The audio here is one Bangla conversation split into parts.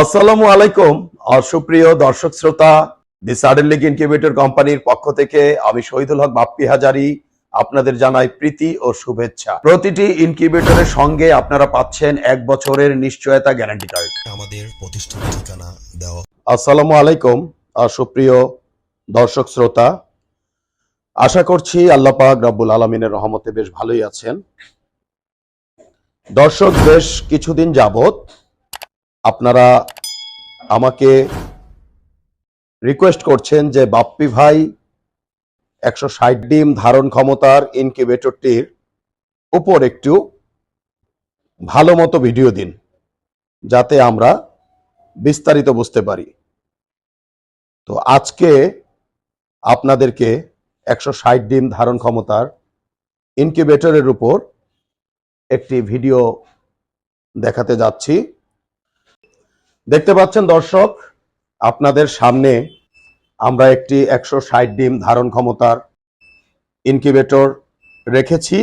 আসসালামু আলাইকুম সুপ্রিয় দর্শক শ্রোতা দি সাডেন লিগ ইনকিউবেটর কোম্পানির পক্ষ থেকে আমি শহীদুল হক বাপ্পি হাজারি আপনাদের জানাই প্রীতি ও শুভেচ্ছা। প্রতিটি ইনকিউবেটরের সঙ্গে আপনারা পাচ্ছেন এক বছরের নিশ্চয়তা গ্যারান্টি কার্ড আমাদের প্রতিষ্ঠান ঠিকানা দেওয়া। আসসালামু আলাইকুম সুপ্রিয় দর্শক শ্রোতা। আশা করছি আল্লাহ পাক রব্বুল আলমিনের রহমতে বেশ ভালোই আছেন। দর্শক বেশ কিছুদিন যাবত আপনারা আমাকে রিকোয়েস্ট করছেন যে বাপ্পি ভাই একশো ষাট ডিম ধারণ ক্ষমতার ইনকিউবেটরটির উপর একটু ভালো মতো ভিডিও দিন, যাতে আমরা বিস্তারিত বুঝতে পারি। তো আজকে আপনাদেরকে একশো ষাট ডিম ধারণ ক্ষমতার ইনকিউবেটরের উপর একটি ভিডিও দেখাতে যাচ্ছি। দেখতে পাচ্ছেন দর্শক, আপনাদের সামনে আমরা একটি একশো ষাট ডিম ধারণ ক্ষমতার ইনকিউবেটর রেখেছি।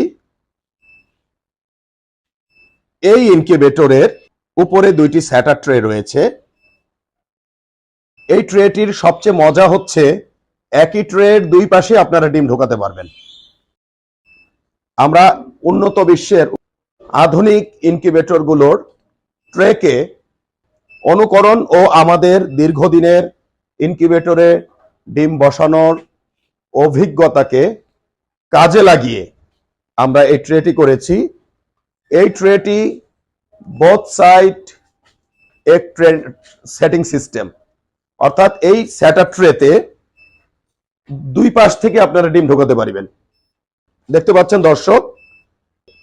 এই ইনকিউবেটরের উপরে দুইটি স্যাটার ট্রে রয়েছে। এই ট্রেটির সবচেয়ে মজা হচ্ছে, একই ট্রের দুই পাশে আপনারা ডিম ঢোকাতে পারবেন। আমরা উন্নত বিশ্বের আধুনিক ইনকিউবেটরগুলোর ট্রেকে অনুকরণ ও আমাদের দীর্ঘদিনের ইনকিউবেটরে ডিম বসানোর অভিজ্ঞতাকে কাজে লাগিয়ে আমরা এই ট্রেটি করেছি। এই ট্রেটি বোথ সাইড এক ট্রে সেটিং সিস্টেম অর্থাৎ এই স্যাটার ট্রেতে দুই পাশ থেকে আপনারা ডিম ঢোকাতে পারবেন। দেখতে পাচ্ছেন দর্শক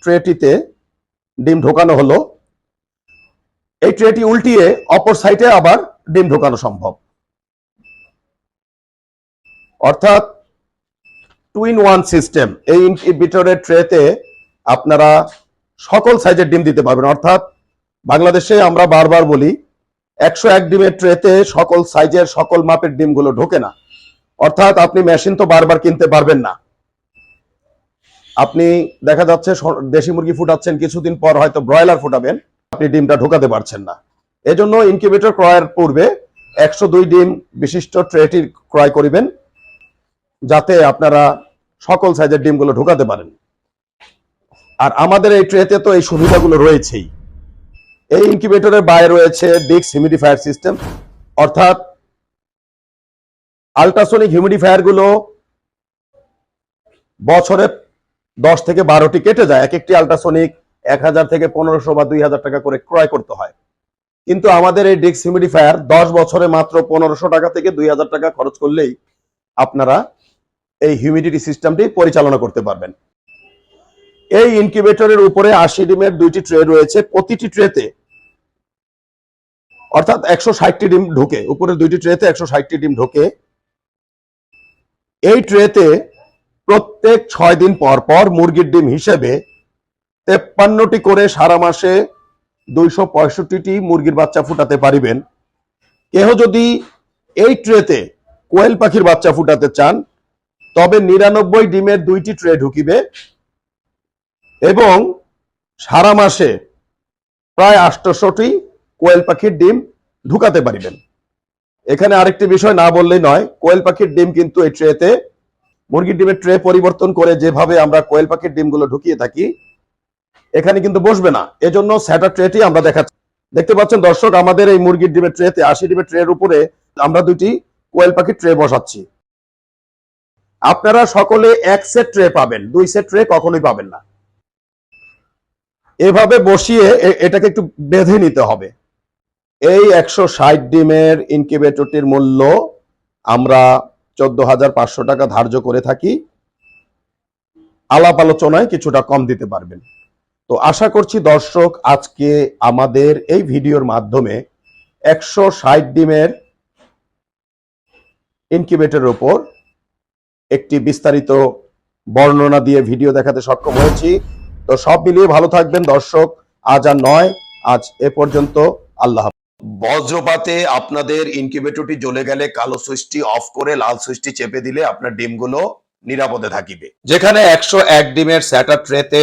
ট্রেটিতে ডিম ঢোকানো হলো। এই ট্রেটি উল্টিয়ে অপর সাইডে আবার ডিম ঢোকানো সম্ভব। অর্থাৎ টু ইন ওয়ান সিস্টেম, এই ইনকিউবেটরের ট্রেতে আপনারা সকল সাইজের ডিম দিতে পারবেন। অর্থাৎ বাংলাদেশে আমরা বারবার বলি, একশো এক ডিমের ট্রেতে সকল সাইজের সকল মাপের ডিমগুলো ঢোকে না। অর্থাৎ আপনি মেশিন তো বারবার কিনতে পারবেন না। আপনি দেখা যাচ্ছে দেশি মুরগি ফুটাচ্ছেন, কিছুদিন পর হয়তো ব্রয়লার ফুটাবেন। আপনি ডিমটা ঢোকাতে পারছেন না। এজন্য ইনকিউবেটর ক্রয়ের পূর্বে একশো দুই ডিম বিশিষ্ট ট্রেটি ক্রয় করিবেন, যাতে আপনারা সকল সাইজের ডিমগুলো ঢোকাতে পারেন। আর আমাদের এই ট্রেতে তো এই সুবিধাগুলো রয়েছেই। এই ইনকিউবেটরের বাইরে রয়েছে ডিক্স হিউমিডিফায়ার সিস্টেম অর্থাৎ আল্ট্রাসোনিক হিউমিডিফায়ারগুলো বছরে দশ থেকে বারোটি কেটে যায়। এক একটি আল্ট্রাসোনিক এক হাজার থেকে পনেরোশো বা দুই হাজার টাকা করে ক্রয় করতে হয়। কিন্তু আমাদের এই ডিক্স হিউমিডিফায়ার দশ বছরে মাত্র পনেরোশো টাকা থেকে দুই হাজার টাকা খরচ করলেই আপনারা এই হিউমিডিটি সিস্টেমটি পরিচালনা করতে পারবেন। এই ইনকিউবেটরের উপরে আশি ডিমের দুইটি ট্রে রয়েছে। প্রতিটি ট্রেতে অর্থাৎ একশো ষাটটি ডিম ঢোকে। উপরে দুইটি ট্রেতে একশো ষাটটি ডিম ঢোকে। এই ট্রেতে প্রত্যেক ছয় দিন পর পর মুরগির ডিম হিসেবে তেপ্পান্নটি করে সারা মাসে দুইশো পঁয়ষট্টিটি মুরগির বাচ্চা ফুটাতে পারিবেন। কেহ যদি এই ট্রেতে কোয়েল পাখির বাচ্চা ফুটাতে চান, তবে নিরানব্বই ডিমের দুইটি ট্রে ঢুকিবে এবং সারা মাসে প্রায় আটশোটি কোয়েল পাখির ডিম ঢুকাতে পারিবেন। এখানে আরেকটি বিষয় না বললেই নয়, কোয়েল পাখির ডিম কিন্তু এই ট্রেতে মুরগির ডিমের ট্রে পরিবর্তন করে যেভাবে আমরা কোয়েল পাখির ডিমগুলো ঢুকিয়ে থাকি এখানে কিন্তু বসবে না। এজন্য স্যাটার ট্রেটি আমরা দেখাচ্ছি। দেখতে পাচ্ছেন দর্শক, আমাদের এই মুরগির ডিমের ট্রেতে আশি ডিমের ট্রের উপরে আমরা দুটি কোয়েল পাখির ট্রে বসাচ্ছি। আপনারা সকলে এক সেট ট্রে পাবেন। দুই সেট ট্রে কখনোই পাবেন না। এভাবে বসিয়ে এটাকে একটু বেঁধে নিতে হবে। এই একশো ষাট ডিমের ইনকিউবেটরটির মূল্য আমরা চোদ্দ হাজার পাঁচশো টাকা ধার্য করে থাকি। আলাপ আলোচনায় কিছুটা কম দিতে পারবেন। তো আশা করছি দর্শক আজকে আমাদের এই ভিডিওর মাধ্যমে একশো ষাট ডিমের ইনকিউবেটরের উপর একটি বিস্তারিত বর্ণনা দিয়ে ভিডিও দেখাতে সক্ষম হয়েছি। তো সব মিলিয়ে ভালো থাকবেন দর্শক। আজ আর নয় আজ এ পর্যন্ত আল্লাহ বজ্রপাতে আপনাদের ইনকিউবেটরটি জ্বলে গেলে কালো সুইচটি অফ করে লাল সুইচটি চেপে দিলে আপনার ডিমগুলো নিরাপদে থাকিবে। যেখানে একশো এক ডিমের স্যাটার ট্রেতে